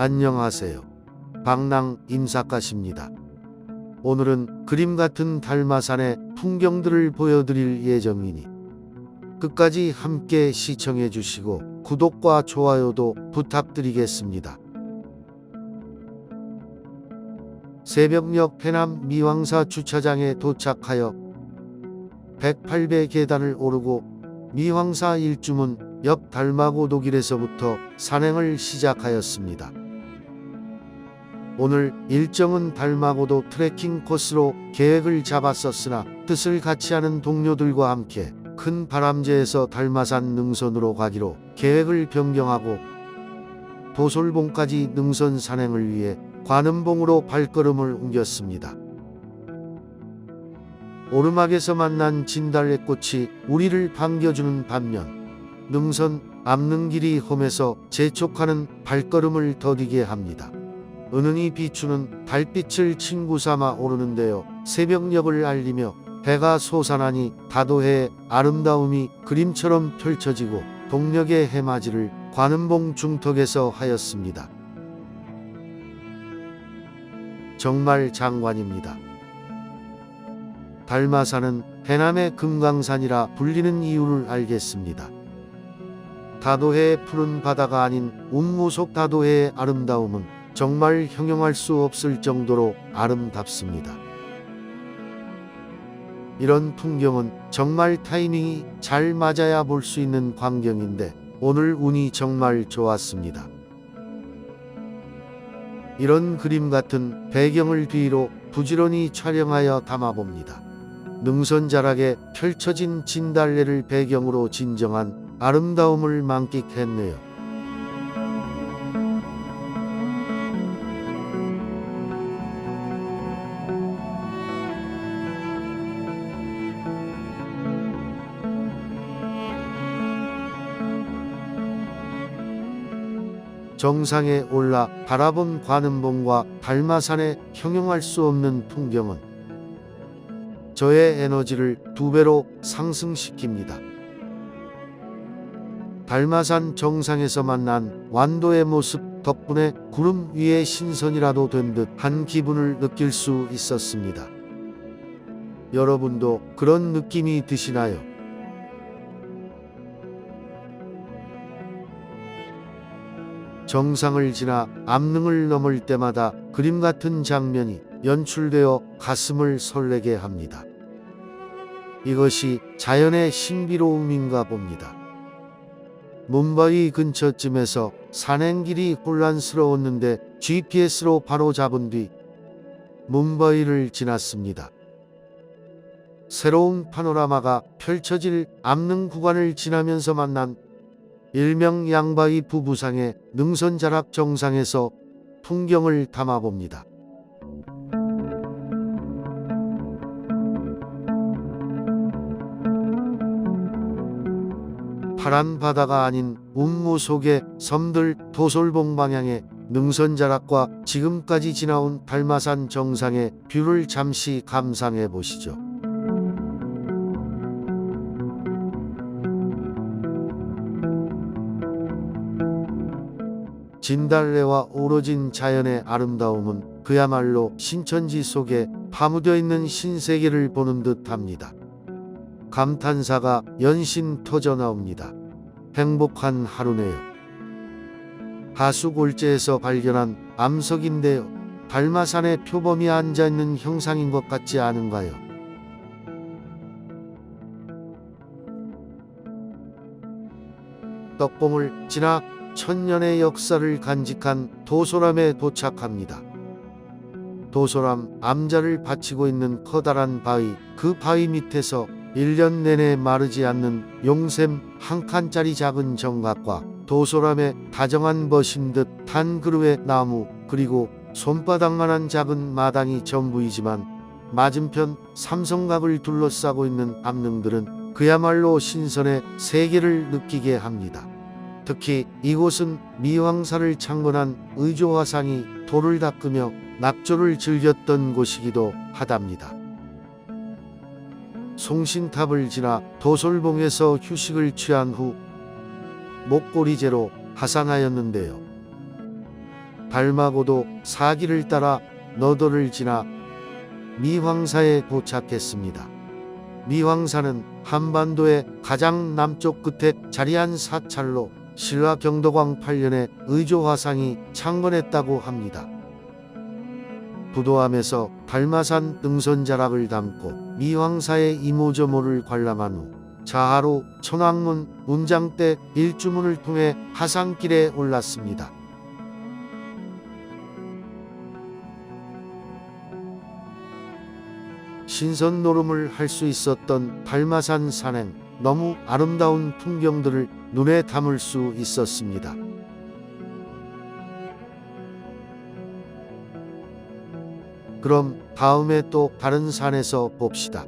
안녕하세요. 방랑 임사가십니다. 오늘은 그림 같은 달마산의 풍경들을 보여드릴 예정이니 끝까지 함께 시청해 주시고 구독과 좋아요도 부탁드리겠습니다. 새벽녘 해남 미왕사 주차장에 도착하여 108배 계단을 오르고 미황사 일주문 옆 달마고 독일에서부터 산행을 시작하였습니다. 오늘 일정은 달마고도 트레킹 코스로 계획을 잡았었으나 뜻을 같이 하는 동료들과 함께 큰 바람제에서 달마산 능선으로 가기로 계획을 변경하고 도솔봉까지 능선 산행을 위해 관음봉으로 발걸음을 옮겼습니다. 오르막에서 만난 진달래꽃이 우리를 반겨주는 반면 능선 앞능길이 험해서 재촉하는 발걸음을 더디게 합니다. 은은히 비추는 달빛을 친구 삼아 오르는데요. 새벽녘을 알리며 해가 솟아나니 다도해의 아름다움이 그림처럼 펼쳐지고 동력의 해맞이를 관음봉 중턱에서 하였습니다. 정말 장관입니다. 달마산은 해남의 금강산이라 불리는 이유를 알겠습니다. 다도해의 푸른 바다가 아닌 운무속 다도해의 아름다움은 정말 형용할 수 없을 정도로 아름답습니다. 이런 풍경은 정말 타이밍이 잘 맞아야 볼 수 있는 광경인데 오늘 운이 정말 좋았습니다. 이런 그림 같은 배경을 뒤로 부지런히 촬영하여 담아봅니다. 능선 자락에 펼쳐진 진달래를 배경으로 진정한 아름다움을 만끽했네요. 정상에 올라 바라본 관음봉과 달마산의 형용할 수 없는 풍경은 저의 에너지를 두 배로 상승시킵니다. 달마산 정상에서 만난 완도의 모습 덕분에 구름 위의 신선이라도 된 듯한 기분을 느낄 수 있었습니다. 여러분도 그런 느낌이 드시나요? 정상을 지나 암릉을 넘을 때마다 그림 같은 장면이 연출되어 가슴을 설레게 합니다. 이것이 자연의 신비로움인가 봅니다. 문바이 근처쯤에서 산행길이 혼란스러웠는데 GPS로 바로 잡은 뒤 문바이를 지났습니다. 새로운 파노라마가 펼쳐질 암릉 구간을 지나면서 만난 일명 양바위 부부상의 능선자락 정상에서 풍경을 담아봅니다. 파란 바다가 아닌 운무 속의 섬들 도솔봉 방향의 능선자락과 지금까지 지나온 달마산 정상의 뷰를 잠시 감상해 보시죠. 진달래와 오로진 자연의 아름다움은 그야말로 신천지 속에 파묻어 있는 신세계를 보는 듯합니다. 감탄사가 연신 터져 나옵니다. 행복한 하루네요. 하수골제에서 발견한 암석인데요. 달마산의 표범이 앉아있는 형상인 것 같지 않은가요? 떡봉을 지나 천년의 역사를 간직한 도소람에 도착합니다. 도소람 암자를 바치고 있는 커다란 바위, 그 바위 밑에서 1년 내내 마르지 않는 용샘 한 칸짜리 작은 정각과 도소람의 다정한 벗인 듯한 그루의 나무 그리고 손바닥만한 작은 마당이 전부이지만 맞은편 삼성각을 둘러싸고 있는 암릉들은 그야말로 신선의 세계를 느끼게 합니다. 특히 이곳은 미왕사를 창건한 의조화상이 돌을 닦으며 낙조를 즐겼던 곳이기도 하답니다. 송신탑을 지나 도솔봉에서 휴식을 취한 후 목고리제로 하산하였는데요. 달마고도 사기를 따라 너도를 지나 미황사에 도착했습니다. 미황사는 한반도의 가장 남쪽 끝에 자리한 사찰로 신라 경도광 8년에 의조 화상이 창건했다고 합니다. 부도함에서 달마산 등선자락을 담고 미황사의 이모저모를 관람한 후 자하로 천왕문 문장대 일주문을 통해 하산길에 올랐습니다. 신선 노름을 할 수 있었던 달마산 산행 너무 아름다운 풍경들을 눈에 담을 수 있었습니다. 그럼 다음에 또 다른 산에서 봅시다.